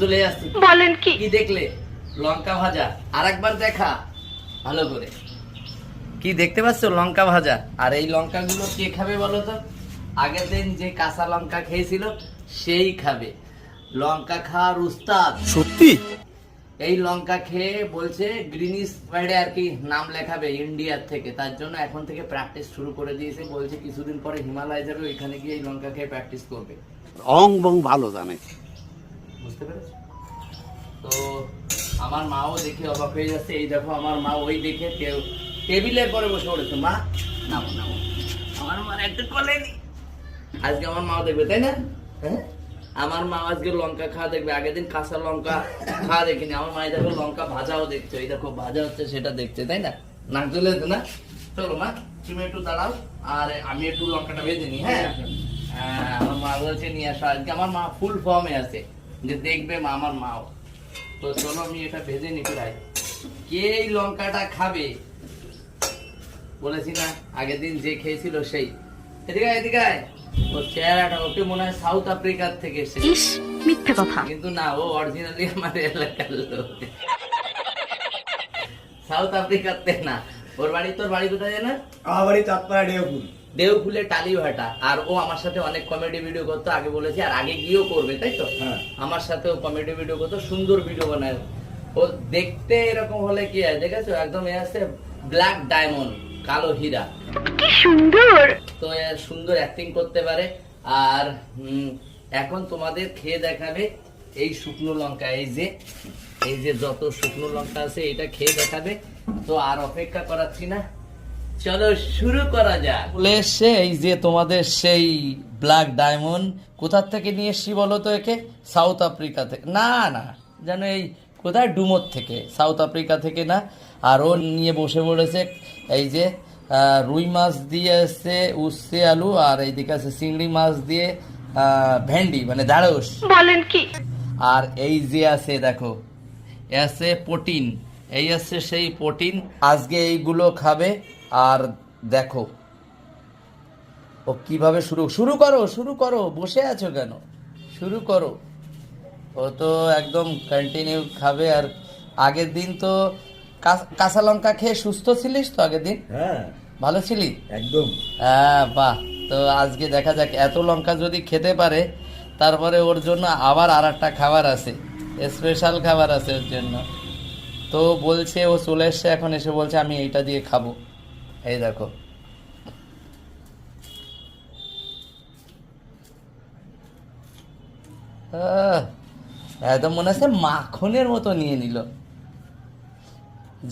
চলে আসছে বলেন কি? কি দেখলে? লঙ্কা ভাজা। আর একবার দেখা। ভালো করে। কি দেখতে পাচ্ছ? লঙ্কা ভাজা। আর এই লঙ্কাগুলো কে খাবে বলো তো? আগের দিন যে কাঁচা লঙ্কা খেয়েছিল সেই খাবে। লঙ্কা খাওয়ার উস্তাদ। সত্যি? এই লঙ্কা খেয়ে বলছে গ্রিনিস ওয়ার্ডে আর কি নাম লেখাবে ইন্ডিয়ার থেকে। তার জন্য এখন থেকে প্র্যাকটিস শুরু করে দিয়েছে। বলছে কিছুদিন পরে হিমালয় যাবে ওইখানে গিয়ে এই লঙ্কা খেয়ে প্র্যাকটিস করবে। অং বং ভালো জানে। বুঝতে পেরেছ? তো আমার মাও দেখে অবাক হয়ে যাচ্ছে। এই দেখো আমার মা ওই দেখে টেবিলের পরে বসে পড়েছে। মা নামো নামো আমার একটু আজকে আমার মাও দেখবে তাই না? হ্যাঁ? আমার মা আজকে লঙ্কা খাওয়া দেখবে। আগের দিন কাঁচা লঙ্কা খাওয়া দেখিনি। আমার মা এই দেখো লঙ্কা ভাজাও দেখছে। এই দেখো ভাজা হচ্ছে সেটা দেখছে তাই না? নাক চলে যেত না? চলো মা তুমি একটু দাঁড়াও। আর আমি একটু লঙ্কাটা ভেজে নিই হ্যাঁ? হ্যাঁ, আমার মা বলছে নিয়ে আসো। আজকে আমার মা ফুল ফর্মে আছে। যে দেখবে মা আমার মাও। তো চলো আমি এটা ভেজে নি প্রায়। কে এই লঙ্কাটা খাবে? বলেছি না আগের দিন যে খেয়েছিল সেই। এদিকে এদিকে ওর চেহারাটা ওকে মনে হয় সাউথ আফ্রিকার থেকে মিথ্যে কথা। কিন্তু না ও অরিজিনালি আমাদের এলাকার লোক। সাউথ আফ্রিকাতে না। ওর বাড়ি তোর বাড়ি কোথায় জানা? আমার বাড়ি চাঁদপাড়া ডেউপুর টালি ভাটা। আর ও আমার সাথে অনেক কমেডি ভিডিও করতো আগে বলেছি আর আগে গিয়েও করবে তাই তো? হ্যাঁ। আমার সাথেও কমেডি ভিডিও করতো সুন্দর ভিডিও বানায়। ও দেখতে এরকম হলে কি হয় দেখেছ? একদম এ আছে ব্ল্যাক ডায়মন্ড কালো হীরা। কি সুন্দর! তো সুন্দর অ্যাক্টিং করতে পারে। আর এখন তোমাদের খেয়ে দেখাবে এই শুকনো লঙ্কা এই যে এই যে যত শুকনো লঙ্কা আছে এটা খেয়ে দেখাবে। তো আর অপেক্ষা করাচ্ছি না। চলো শুরু করা যাক। বলে এসছে এই যে তোমাদের সেই ব্ল্যাক ডায়মন্ড কোথার থেকে নিয়ে এসছি বলো তো একে? সাউথ আফ্রিকা থেকে। না না যেন এই কোথায়? ডুমোর থেকে। সাউথ আফ্রিকা থেকে না। আর ও নিয়ে বসে পড়েছে এই যে রুই মাছ দিয়ে এসছে উচ্ছে আলু আর এইদিকে আছে চিংড়ি মাছ দিয়ে আহ, ভেন্ডি মানে ঢাড়স বলেন কি? আর এই যে আছে দেখো এ আছে প্রোটিন। এই আছে সেই প্রোটিন। আজকে এইগুলো খাবে আর দেখো ও কীভাবে শুরু শুরু করো শুরু করো বসে আছো কেন? শুরু করো। ও তো একদম কন্টিনিউ খাবে আর আগের দিন তো কাঁচা লঙ্কা খেয়ে সুস্থ ছিলিস তো আগের দিন? হ্যাঁ। ভালো ছিলি? একদম। হ্যাঁ বাহ। তো আজকে দেখা যাক এত লঙ্কা যদি খেতে পারে তারপরে ওর জন্য আবার আর একটা খাবার আছে স্পেশাল খাবার আছে ওর জন্য। তো বলছে ও চলে এসছে এখন এসে বলছে আমি এইটা দিয়ে খাব। এই দেখো। একদম মনে হচ্ছে মাখনের মতো নিয়ে নিল।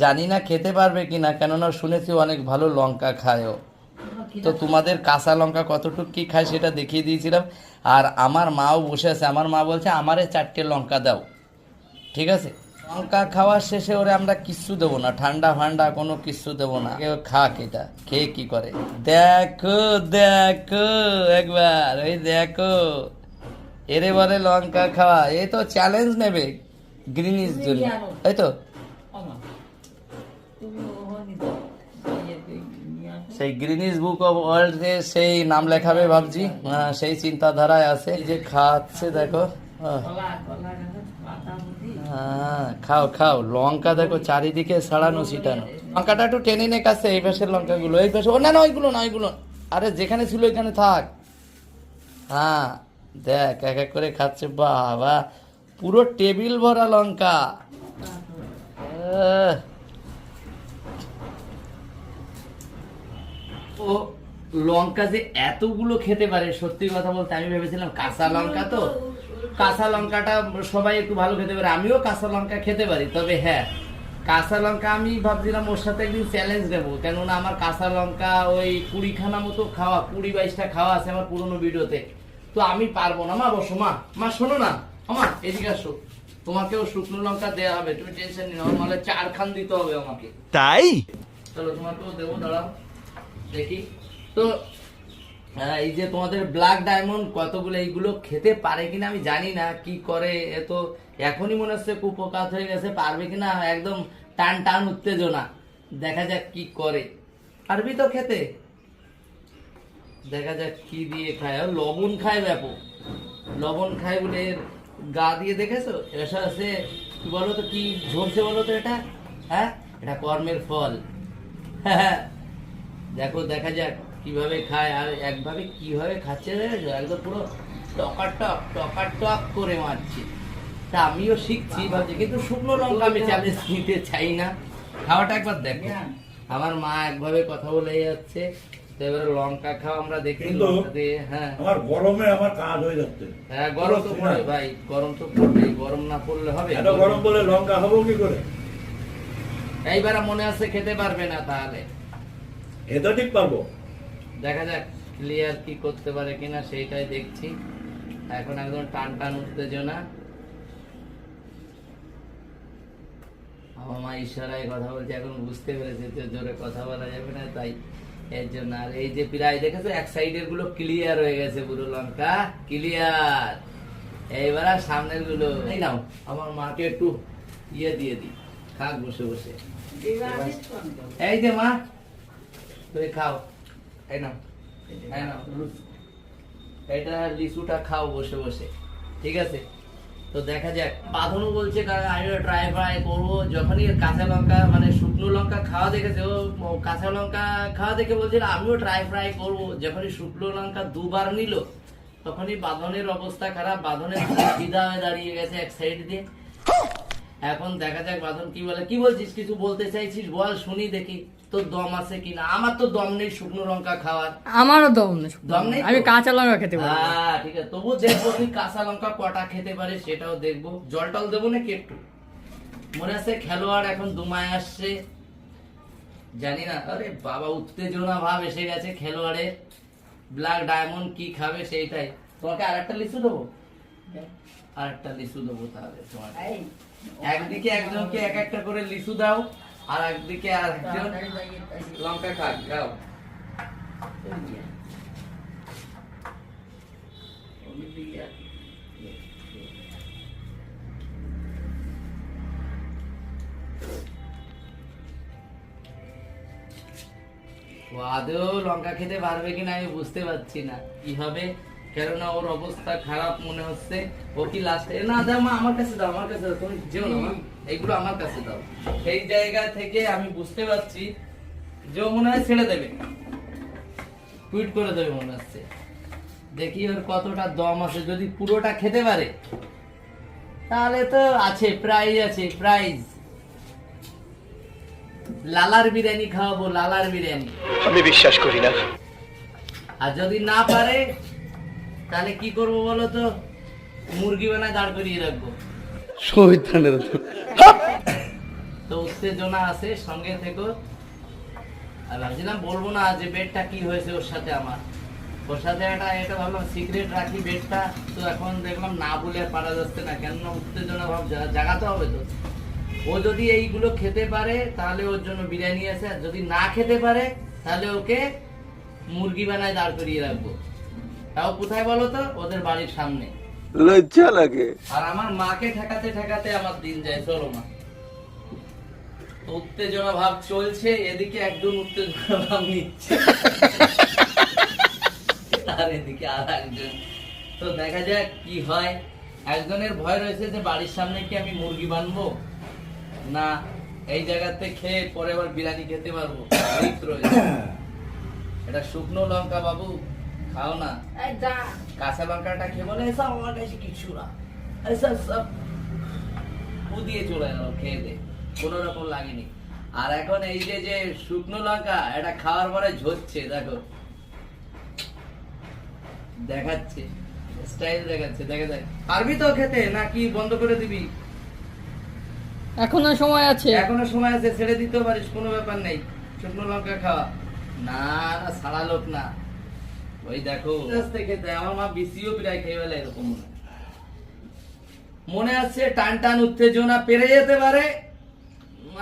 জানি না খেতে পারবে কিনা, কেননা শুনেছি অনেক ভালো লঙ্কা খায় ও তো তোমাদের কাঁচা লঙ্কা কতটুকু কি খায় সেটা দেখিয়ে দিয়েছিলাম। আর আমার মাও বসে আছে, আমার মা বলছে, আমারে চারটে লঙ্কা দাও। ঠিক আছে? লঙ্কা খাওয়ার শেষে ওরে আমরা কিচ্ছু দেবো না ঠান্ডা ফান্ডা কোনো কিচ্ছু দেবো না। কেউ খাক এটা খেয়ে কি করে? দেখো দেখো একবার ওই দেখো। এরে বলে লঙ্কা খাওয়া এ তো চ্যালেঞ্জ নেবে গ্রিনিস জন্য। তাই তো। সেই গ্রিনিস বুক অফ ওয়ার্ল্ড সেই নাম লেখাবে ভাবছি। আহ, সেই চিন্তাধারায় আছে। এই যে খাচ্ছে দেখো। হ্যাঁ, খাও খাও। লঙ্কা দেখো, চারিদিকে ছাড়ানো ছিটানো। লঙ্কাটা একটু টেনে নে কাছে, এই পাশের লঙ্কাগুলো, এই পাশে ও, না ওইগুলো না, ওইগুলো আরে, যেখানে ছিল ওইখানে থাক। হ্যাঁ দেখ, এক এক করে খাচ্ছে, বাবা। পুরো টেবিল ভরা লঙ্কা। ও, লঙ্কা যে এতগুলো খেতে পারে, সত্যি কথা বলতে আমি ভেবেছিলাম কাঁচা লঙ্কা তো। কাঁচা লঙ্কাটা সবাই একটু ভালো খেতে পারে। আমিও কাঁচা লঙ্কা খেতে পারি তবে হ্যাঁ কাঁচা লঙ্কা আমি ভাবছিলাম ওর সাথে একদিন চ্যালেঞ্জ নেব কেননা আমার কাঁচা লঙ্কা ওই কুড়িখানা মতো খাওয়া কুড়ি বাইশটা খাওয়া আছে আমার পুরোনো ভিডিওতে। তো আমি পারব না। মা বসো মা মা শোনো না। আমা এদিকে আসো। তোমাকেও শুকনো লঙ্কা দেওয়া হবে তুমি টেনশন নিও আমার নাহলে চার খান দিতে হবে আমাকে। তাই? চলো তোমাকেও দেবো দাঁড়াও। দেখি। তো এই যে তোমাদের ব্ল্যাক ডায়মন্ড কতগুলো, এইগুলো খেতে পারে কিনা আমি জানি না, কি করে, এ তো এখনই মনে হচ্ছে কুপকাত হয়ে গেছে, পারবে কিনা, একদম টান টান উত্তেজনা। দেখা যাক কি করে। পারবি তো খেতে? দেখা যাক কি দিয়ে খায়। আর লবণ খায় ব্যাপক। লবণ খায় বলে গা দিয়ে দেখেছ? এসা আছে কি বলো তো কি ঝরছে বলো তো এটা? হ্যাঁ? এটা কর্মের ফল। হ্যাঁ। দেখো, দেখা যাক। কীভাবে খায় আর একভাবে কীভাবে খাচ্ছে দেখেছ একদম পুরো টকার টক টকার টক করে মারছে। তা আমিও শিখছি ভাবছি কিন্তু শুকনো লঙ্কা আমি চ্যালেঞ্জ নিতে চাই না। খাওয়াটা একবার দেখো। আমার মা একভাবে কথা বলে যাচ্ছে। এবারে লঙ্কা খাওয়া আমরা দেখি হ্যাঁ। আমার গরমে আমার কাজ হয়ে যাচ্ছে। হ্যাঁ গরম তো পড়ে ভাই গরম তো পড়বেই গরম না পড়লে হবে এত গরম বলে লঙ্কা খাব কি করে? এইবার মনে আছে খেতে পারবে না তাহলে। এ ঠিক পারব। দেখা যাক ক্লিয়ার কি করতে পারে কিনা সেইটাই দেখছি। এখন একদম টান টান উত্তেজনা। আমার মা ইশারায় কথা বলছে এখন বুঝতে পেরেছে যে জোরে কথা বলা যাবে না তাই এর জন্য আর এই যে প্রায় দেখেছ এক সাইডেরগুলো ক্লিয়ার হয়ে গেছে পুরো লঙ্কা ক্লিয়ার এইবার আর সামনেরগুলো এই নাও আমার মাকে একটু ইয়ে দিয়ে দি খাক বসে বসে। এই যে মা তুমি খাও। নাও এই নাও লুচি। এটা লিচুটা খাও বসে বসে। ঠিক আছে? তো দেখা যাক। বাঁধনও বলছে ট্রাই ফ্রাই করব। যখনই কাঁচা লঙ্কা মানে শুকনো লঙ্কা খাওয়া দেখেছে ও কাঁচা লঙ্কা খাওয়া দেখে বলছিল আমিও ট্রাই ফ্রাই করব। যখনই শুকনো লঙ্কা দুবার নিল তখনই বাঁধনের অবস্থা খারাপ। বাঁধনের সিধা হয়ে দাঁড়িয়ে গেছে এক সাইড দিয়ে। এখন দেখা যাক বাঁধন কি বলে। কি বলছিস? কিছু বলতে চাইছিস? বল শুনি দেখি। তোর দম আছে কিনা? আমার তো দম নেই শুকনো লঙ্কা খাওয়ার। আমারও দম নেই দম নেই আমি কাঁচা লঙ্কা খেতে পারি। হ্যাঁ ঠিক আছে। তবু দেখব তুই কাঁচা লঙ্কা কটা খেতে পারে সেটাও দেখব। জল টল দেবো নাকি একটু? মনে আছে খেলোয়াড় এখন দুমায় আসছে। জানি না। আরে বাবা উত্তেজনা ভাব এসে গেছে খেলোয়াড়ের ব্ল্যাক ডায়মন্ড কি খাবে সেইটাই। তোমাকে আর একটা লিচু দেবো? আর একটা লিচু দেবো তাহলে তোমাকে। একদিকে একজনকে এক একটা করে লিচু দাও। আর একদিকে আর একজন লঙ্কা খাক খাও ও আদৌ লঙ্কা খেতে পারবে কিনা আমি বুঝতে পারছি না। কি হবে? কেননা ওর অবস্থা খারাপ মনে হচ্ছে। ও কি লাস্টে না দাও মা আমার কাছে দাও আমার কাছে দাও তুমি যেও না মা এইগুলো আমার কাছে দাও। সেই জায়গা থেকে আমি বুঝতে পারছি যে ও মনে হয় ছেড়ে দেবে। টুইট করে দেবে মনে হচ্ছে। দেখি ওর কতটা দম আছে যদি পুরোটা খেতে পারে। তাহলে তো আছে প্রাইজ আছে প্রাইজ লালার বিরিয়ানি খাওয়াবো লালার বিরিয়ানি। আমি বিশ্বাস করি না। আর যদি না পারে তাহলে কি করব বলো তো? মুরগি বানায় দাঁড় করিয়ে রাখব। তো উত্তেজনা আছে সঙ্গে থেকো। আর ভাবছিলাম বলব না যে বেডটা কি হয়েছে ওর সাথে আমার। ওর সাথে একটা এটা ভাবলাম সিক্রেট রাখি বেডটা তো এখন দেখলাম না বলে পারা যাচ্ছে না। কেননা উত্তেজনা ভাব জাগাতে হবে তো। ও যদি এইগুলো খেতে পারে তাহলে ওর জন্য বিরিয়ানি আছে। আর যদি না খেতে পারে তাহলে ওকে মুরগি বানায় দাঁড় করিয়ে রাখব। তাও কোথায় বলো তো? ওদের বাড়ির সামনে। লজ্জা লাগে। আর আমার মাকে ঠেকাতে ঠেকাতে আমার দিন যায় চলো মা। উত্তেজনা ভাব চলছে এদিকে একজন উত্তেজনা ভাব নিচ্ছে। আর এদিকে আর একজন। তো দেখা যাক কি হয়। একজনের ভয় রয়েছে যে বাড়ির সামনে কি আমি মুরগি বানবো? না এই জায়গাতে খেয়ে পরে আবার বিরিয়ানি খেতে পারব। এটা শুকনো লঙ্কা বাবু। খাও না। কাঁচা লঙ্কাটা খেয়ে বলে এসব আমার কাছে কিছু না। এসব সব দিয়ে চলে গেল খেয়ে দে। কোনো রকম লাগেনি। আর এখন এই যে যে শুকনো লঙ্কা এটা খাওয়ার পরে ঝরছে দেখো। দেখাচ্ছে। স্টাইল দেখাচ্ছে দেখা দেখ। পারবি তো খেতে নাকি বন্ধ করে দিবি? এখনও সময় আছে। এখনও সময় আছে ছেড়ে দিতেও পারিস কোনো ব্যাপার নেই। শুকনো লঙ্কা খাওয়া। না না সারা লোক না। ওই দেখো। আস্তে আমার মা বিসিও প্রায় খেয়ে ফেলে এরকম মনে আছে, টান টান উত্তেজনা পেরে যেতে পারে।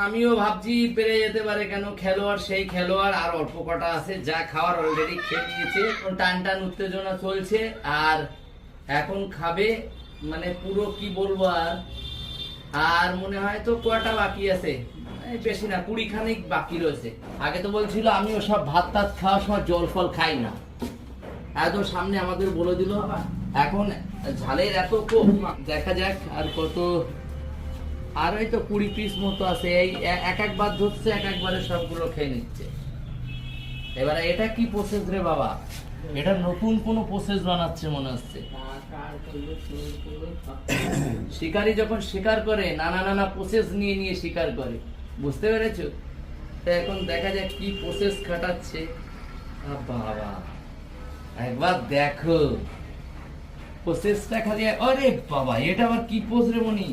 আমিও ভাবছি পেরে যেতে পারে কেন, খেলোয়াড় সেই খেলোয়াড়, আর অল্প কটা আছে, যা খাওয়ার অলরেডি খেয়ে নিয়েছে। টান টান উত্তেজনা চলছে, আর এখন খাবে মানে পুরো কি বলব আর? আর মনে হয় তো কয়টা বাকি আছে? বেশি না কুড়ি খানিক বাকি রয়েছে। আগে তো বলছিল আমি ওসব ভাত টাত খাওয়ার সময় জল ফল খাই না। এত সামনে আমাদের বলে দিল, এখন ঝালের এত কোপ দেখা যাক আর কত আর এই তো কুড়ি পিস মতো আছে, এই এক একবার ধরছে, এক একবারে সবগুলো খেয়ে নিচ্ছে। এবারে এটা কি প্রসেস রে বাবা? এটা নতুন কোনো প্রসেস বানাচ্ছে মনে হচ্ছে। শিকারি যখন শিকার করে, নানা নানা প্রসেস নিয়ে নিয়ে শিকার করে, বুঝতে পেরেছ? তো এখন দেখা যাক কি প্রসেস খাটাচ্ছে। বাবা। দেখো। প্রসেসটা খালি আরে বাবা, এটা আবার কি পোজ রে মনি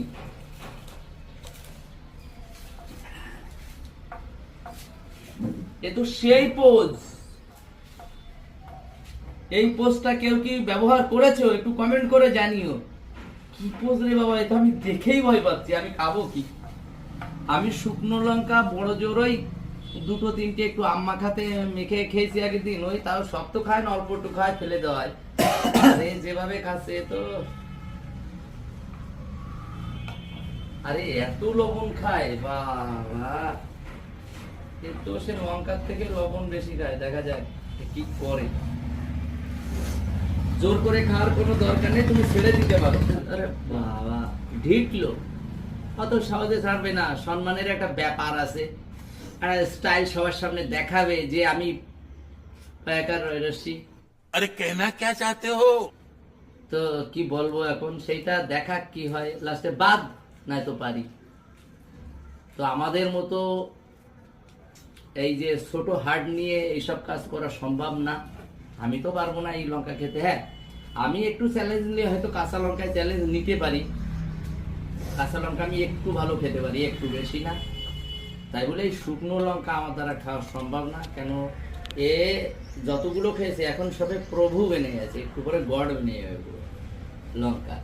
এ তো সেই পোজ এই পোস্টটা কেউ কি ব্যবহার করেছ? একটু কমেন্ট করে জানিও। কি পোজ রে বাবা এটা আমি দেখেই ভয় পাচ্ছি। আমি খাব কি? আমি শুকনো লঙ্কা, বড় জোরই দুটো তিনটে একটু আম্মা খাতে মেখে খেয়েছি আগের দিন, ওই তাও সব তো খায় না, অল্প একটু খায়, ফেলে দেওয়ায় আরে যেভাবে খাচ্ছে তো। আরে এত লবণ খায় এ তো সে লঙ্কার থেকে লবণ বেশি খায়, দেখা যায় কি করে। জোর করে খাওয়ার কোনো দরকার নেই, তুমি ছেড়ে দিতে পারো। আরে বাবা, ঢিকলো। অত সহজে ছাড়বে না, সম্মানের একটা ব্যাপার আছে। স্টাইল সবার সামনে দেখাবে যে আমি পায়কার রয়েছি আরে কেনা কে চাতে হো? তো কি বলব এখন? সেইটা দেখা কি হয়? লাস্টে বাদ নাই তো পারি। তো আমাদের মতো এই যে ছোট হাট নিয়ে এইসব কাজ করা সম্ভব না। আমি তো পারব না এই লঙ্কা খেতে হ্যাঁ? আমি একটু চ্যালেঞ্জ নিয়ে হয়তো কাঁচা লঙ্কায় চ্যালেঞ্জ নিতে পারি। কাঁচা লঙ্কা আমি একটু ভালো খেতে পারি একটু বেশি না। তাই বলে এই শুকনো লঙ্কা আমার দ্বারা খাওয়া সম্ভব না। কেন এ যতগুলো খেয়েছে, এখন সবে প্রভু বেনে গেছে, একটু করে গড বেনে যাবে লঙ্কা।